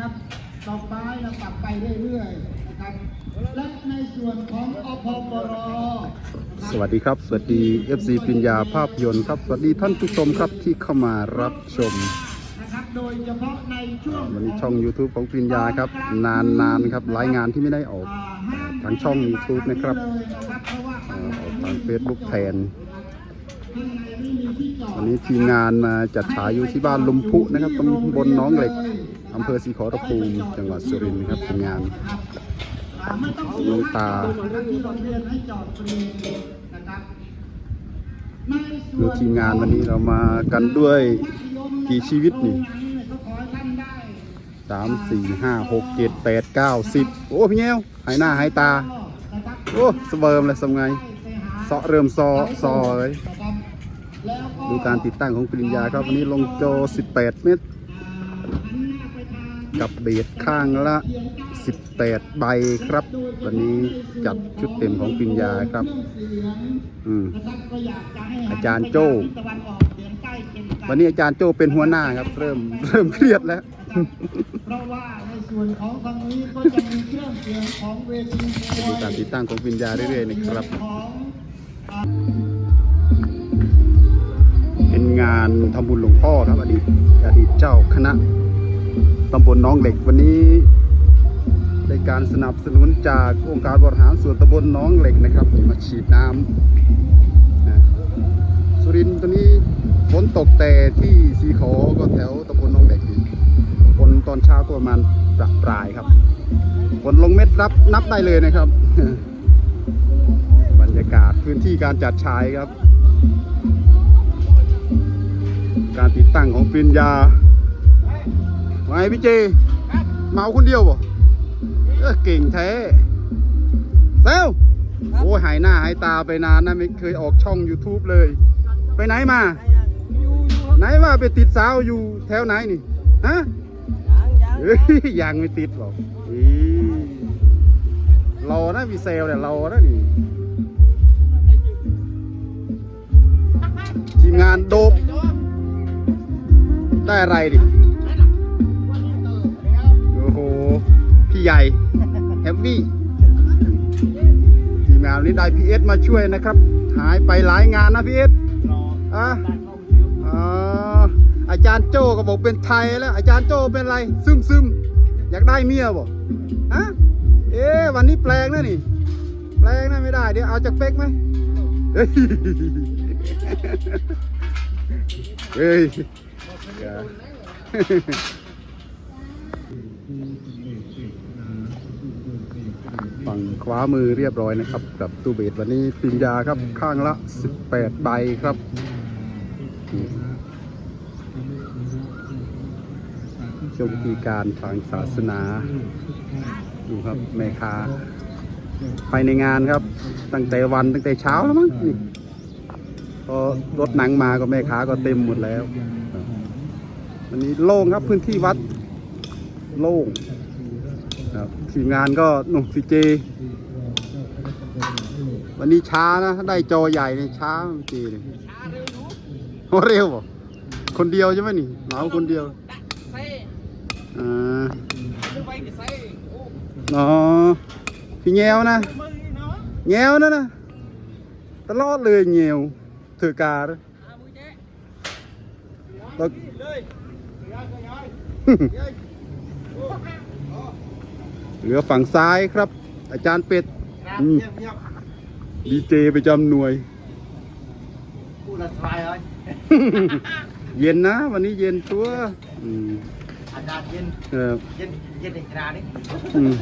นะครับดอกไม้เราปรับไปเรื่อยๆนะครับ และในส่วนของอพปรสวัสดีครับ สวัสดี FC ปิญญาภาพยนตร์ครับ สวัสดีท่านผู้ชมครับที่เข้ามารับชมนะครับโดยเฉพาะในช่วงช่อง YouTube ของปิญญาครับ นานๆครับรายงานที่ไม่ได้ออกทางช่อง YouTube นะครับทางเฟซบุ๊กแทน วันนี้ทีมงานมาจัดฉายอยู่ที่บ้านลุมพุนะครับตำบลน้องเหล็กอำเภอศรีขอรภูมิจังหวัดสุรินทร์ครับทีมงานลงตานะครับที่โรงเรียนให้จอดฟรีนะครับในส่ดูวนทีมงานวันนี้เรามากันด้วยกี่ชีวิตนี่สามสี่ห้าหกเจ็ดแปดเก้าสิบโอ้พี่เงี้ยวหายหน้าหายตา โอ้สเบิร์มเลยสมไงเสาะเริ่มซอซอเลย ดูการติดตั้งของปริญญาครับวันนี้ลงโจ18 เมตร กับเบสข้างละ 18 ใบครับ วันนี้จัดชุดเต็มของปริญญาครับอืมอาจารย์โจ้วันนี้อาจารย์โจเป็นหัวหน้าครับ เริ่มเริ่มเครียดแล้วเพราะว่าในส่วนของทางนี้ก็จะมีเครื่องเสียงของเวทีดูการติดตั้งของปริญญาเรื่อยๆนะครับานทำบุญหลวงพ่อครับอดีตอดีตเจ้าคณะตำบลน้องเหล็กวันนี้ได้การสนับสนุนจากองค์การบริหารส่วนตำบลน้องเหล็กนะครับมาฉีดน้ำนะสุรินทร์ตอนนี้ฝนตกแต่ที่สีขอก็แถวตำบลน้องเหล็กฝนตอนเช้าก็ประมาณประปรายครับฝนลงเม็ดรับนับได้เลยนะครับ บรรยากาศพื้นที่การจัดฉายครับ การติดตั้งของปริญญาไงพี่เจเมาคนเดียวบ่เออเก่งแท้เซลโอ้ยหายหน้าหายตาไปนานนะไม่เคยออกช่อง YouTube เลย ไปไหนมา ไหนว่าไปติดสาวอยู่แถวไหนนี่ฮะเอ้ยยังไม่ติดหรอกอีรอนะพี่เซลเนี่ยรอนะนี่ทีมงานโดบ ได้อะไรดิ โอ้โห พี่ใหญ่แฮปปี้ทีมงานวันนี้ได้พีเอสมาช่วยนะครับ หายไปหลายงานนะพีเอสอะอ๋ออาจารย์โจ้ก็บอกเป็นไทยแล้ว อาจารย์โจ้เป็นอะไร ซึมซึมอยากได้เมียบอกฮะเอ๊ะวันนี้แปลงนะนี่ แปลงนะไม่ได้ เดี๋ยวเอาจากเป๊กไหมเฮ้ย เฮ้าฝั่งขวามือเรียบร้อยนะครับกับตู้เบสวันนี้ปิญญาครับข้างละ 18 ใบครับช่วงพิธีการทางศาสนา ดูครับแม่ค้าภายในงานครับ ตั้งแต่วันตั้งแต่เช้าแล้วมั้งนี่พอรถหนังมาก็แม่ค้าก็เต็มหมดแล้ว วันนี้โล่งครับพื้นที่วัดโล่งครับทีมงานก็หนุ่มซีเจ วันนี้ช้านะ ได้จอใหญ่เนี่ยช้าเจเลยโอ้เร็วบ่คนเดียวใช่ไหมนี่เหมาคนเดียวอ่าอ๋อพี่แงวนะแงวนะนะตลอดเลยแงวเถือกาแล้วแล้ว เหลือฝั่งซ้ายครับ อาจารย์เป็ดอืมดีเจประจำหน่วยผู้ละทายเลยเย็นนะ วันนี้เย็นตัวอืมอากาศเย็นเออเย็นเย็นในกระดาษนี่อืม